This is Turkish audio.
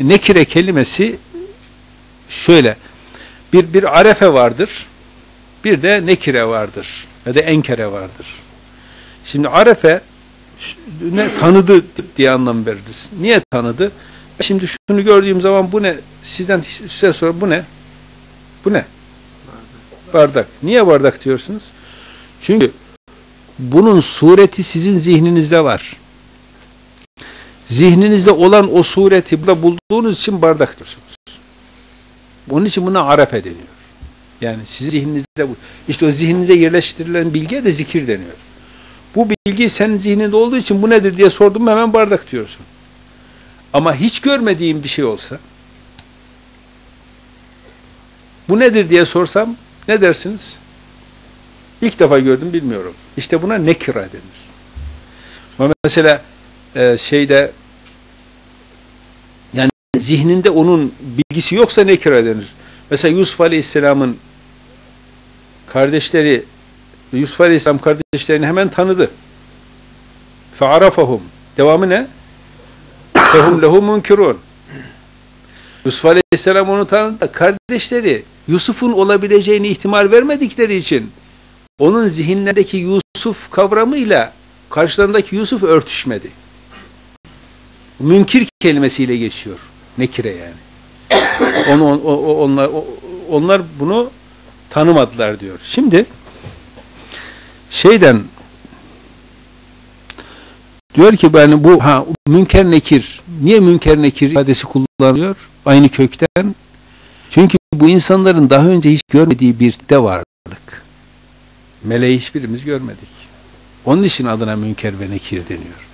nekire kelimesi şöyle bir bir arefe vardır. Bir de nekire vardır. Ya da enkere vardır. Şimdi arefe ne tanıdı diye anlam veririz. Niye tanıdı? Şimdi şunu gördüğüm zaman bu ne? Sizden size sor bu ne? Bu ne? Bardak. Niye bardak diyorsunuz? Çünkü bunun sureti sizin zihninizde var. Zihninizde olan o sureti bulduğunuz için bardak diyorsunuz. Onun için buna arefe deniyor. Yani sizin zihninizde bu. İşte o zihninize yerleştirilen bilgiye de zikir deniyor. Bu bilgi senin zihninde olduğu için bu nedir diye sordum hemen bardak diyorsun. Ama hiç görmediğim bir şey olsa bu nedir diye sorsam ne dersiniz? İlk defa gördüm bilmiyorum. İşte buna nekira denir. Mesela e, şeyde zihninde onun bilgisi yoksa nekira denir. Mesela Yusuf Aleyhisselam'ın kardeşleri Yusuf Aleyhisselam kardeşlerini hemen tanıdı. Fe'arafahum. Devamı ne? Fehum lehu munkirun. Yusuf Aleyhisselam onu tanıdı. Kardeşleri Yusuf'un olabileceğini ihtimal vermedikleri için onun zihinlerindeki Yusuf kavramıyla karşılarındaki Yusuf örtüşmedi. Münkir kelimesiyle geçiyor. Nekire yani. Onu, on, on, onlar, onlar bunu tanımadılar diyor. Şimdi şeyden diyor ki ben bu ha münker nekir niye münker nekir ifadesi kullanıyor? Aynı kökten. Çünkü bu insanların daha önce hiç görmediği bir de varlık. Meleği hiçbirimiz görmedik. Onun için adına münker ve nekir deniyor.